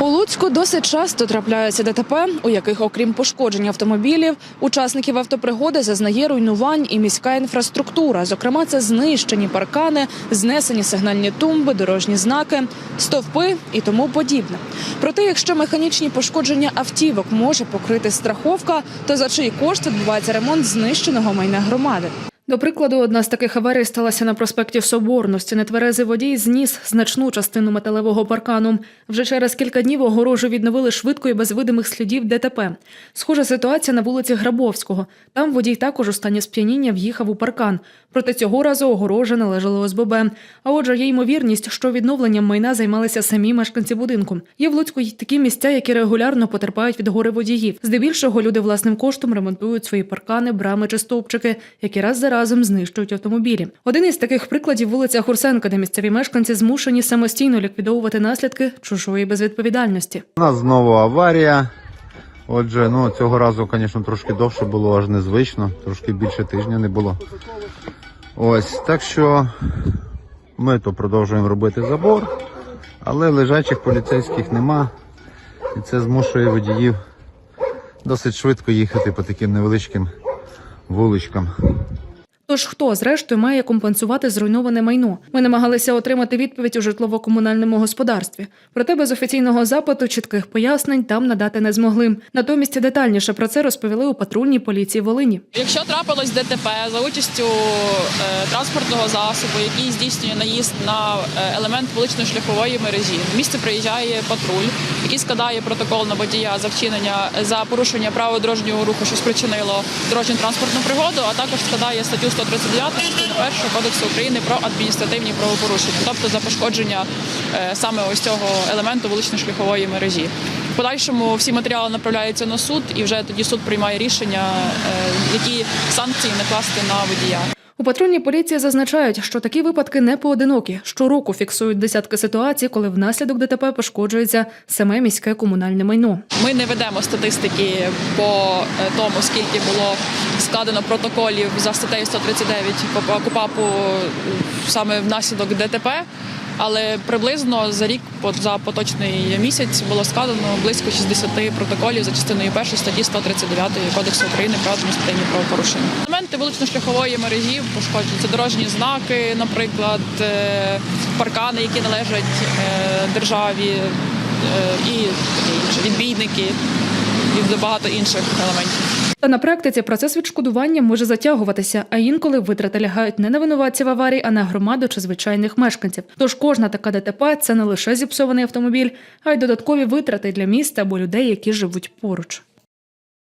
У Луцьку досить часто трапляються ДТП, у яких, окрім пошкоджень автомобілів, учасників автопригоди зазнає руйнувань і міська інфраструктура. Зокрема, це знищені паркани, знесені сигнальні тумби, дорожні знаки, стовпи і тому подібне. Проте, якщо механічні пошкодження автівок може покрити страховка, то за чий кошт відбувається ремонт знищеного майна громади. До прикладу, одна з таких аварій сталася на проспекті Соборності. Нетверезий водій зніс значну частину металевого паркану. Вже через кілька днів огорожу відновили швидко і без видимих слідів ДТП. Схожа ситуація на вулиці Грабовського. Там водій також у стані сп'яніння в'їхав у паркан. Проте цього разу огорожа належала ОСББ. А отже, є ймовірність, що відновленням майна займалися самі мешканці будинку. Є в Луцьку такі місця, які регулярно потерпають від гори водіїв. Здебільшого люди власним коштом ремонтують свої паркани, брами чи стовпчики, які раз за разом знищують автомобілі. Один із таких прикладів вулиця Хурсенка, де місцеві мешканці змушені самостійно ліквідовувати наслідки чужої безвідповідальності. У нас знову аварія. Отже, ну цього разу, звісно, трошки довше було, аж незвично, трошки більше тижня не було. Ось, так що ми то продовжуємо робити забор, але лежачих поліцейських нема. І це змушує водіїв досить швидко їхати по таким невеличким вуличкам. Тож хто зрештою має компенсувати зруйноване майно? Ми намагалися отримати відповідь у житлово-комунальному господарстві. Проте без офіційного запиту чітких пояснень там надати не змогли. Натомість детальніше про це розповіли у патрульній поліції Волині. Якщо трапилось ДТП за участю е, транспортного засобу, який здійснює наїзд на е, елемент вулично-шляхової мережі, на місце приїжджає патруль, який складає протокол на водія за вчинення за порушення правил дорожнього руху, що спричинило дорожню транспортну пригоду, а також складає статтю 139 частину 1 кодексу України про адміністративні правопорушення, тобто за пошкодження е, саме ось цього елементу вулично-шляхової мережі. В подальшому всі матеріали направляються на суд, і вже тоді суд приймає рішення, е, які санкції накласти на водія. У патрульній поліції зазначають, що такі випадки не поодинокі. Щороку фіксують десятки ситуацій, коли внаслідок ДТП пошкоджується саме міське комунальне майно. Ми не ведемо статистики по е, тому, скільки було складено протоколів за статтею 139 по КУПАПу е, саме внаслідок ДТП. Але приблизно за рік за поточний місяць було складено близько 60 протоколів за частиною першої статті 139 Кодексу України про адміністративні правопорушення. Елементи вулично-шляхової мережі пошкоджуються дорожні знаки, наприклад, е, паркани, які належать е, державі, е, і відбійники і багато інших елементів. Та на практиці процес відшкодування може затягуватися, а інколи витрати лягають не на винуватців аварій, а на громаду чи звичайних мешканців. Тож кожна така ДТП це не лише зіпсований автомобіль, а й додаткові витрати для міста або людей, які живуть поруч.